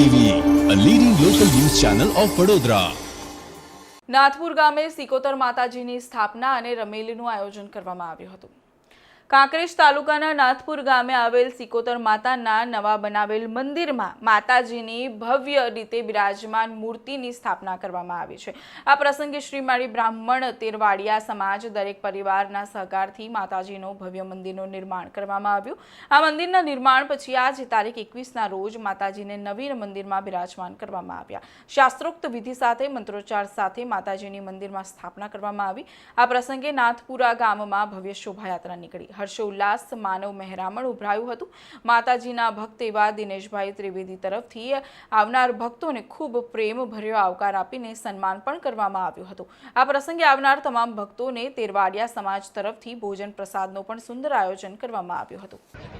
TV a leading local news channel of Vadodara Nathpur ગામે સિકોતર માતાજીની સ્થાપના અને રમેલીનું આયોજન કરવામાં આવ્યું હતું. કાંકરેજ તાલુકાના નાથપુર ગામે આવેલ સિકોતર માતાના નવા બનાવેલ મંદિરમાં માતાજીની ભવ્ય રીતે બિરાજમાન મૂર્તિની સ્થાપના કરવામાં આવી છે. આ પ્રસંગે શ્રીમાળી બ્રાહ્મણ તેરવાડિયા સમાજ દરેક પરિવારના સહકારથી માતાજીનો ભવ્ય મંદિરનું નિર્માણ કરવામાં આવ્યું. આ મંદિરના નિર્માણ પછી આજે તારીખ એકવીસના રોજ માતાજીને નવીન મંદિરમાં બિરાજમાન કરવામાં આવ્યા. શાસ્ત્રોક્ત વિધિ સાથે, મંત્રોચ્ચાર સાથે માતાજીની મંદિરમાં સ્થાપના કરવામાં આવી. આ પ્રસંગે નાથપુરા ગામમાં ભવ્ય શોભાયાત્રા નીકળી. હર્ષોલ્લાસ માનવ મહેરામણ ઉભરાયું હતું. માતાજીના ભક્ત એવા દિનેશભાઈ ત્રિવેદી તરફથી આવનાર ભક્તોને ખૂબ પ્રેમભર્યો આવકાર આપીને સન્માન પણ કરવામાં આવ્યું હતું. આ પ્રસંગે આવનાર તમામ ભક્તોને તેરવાડિયા સમાજ તરફથી ભોજન પ્રસાદનો પણ સુંદર આયોજન કરવામાં આવ્યું હતું.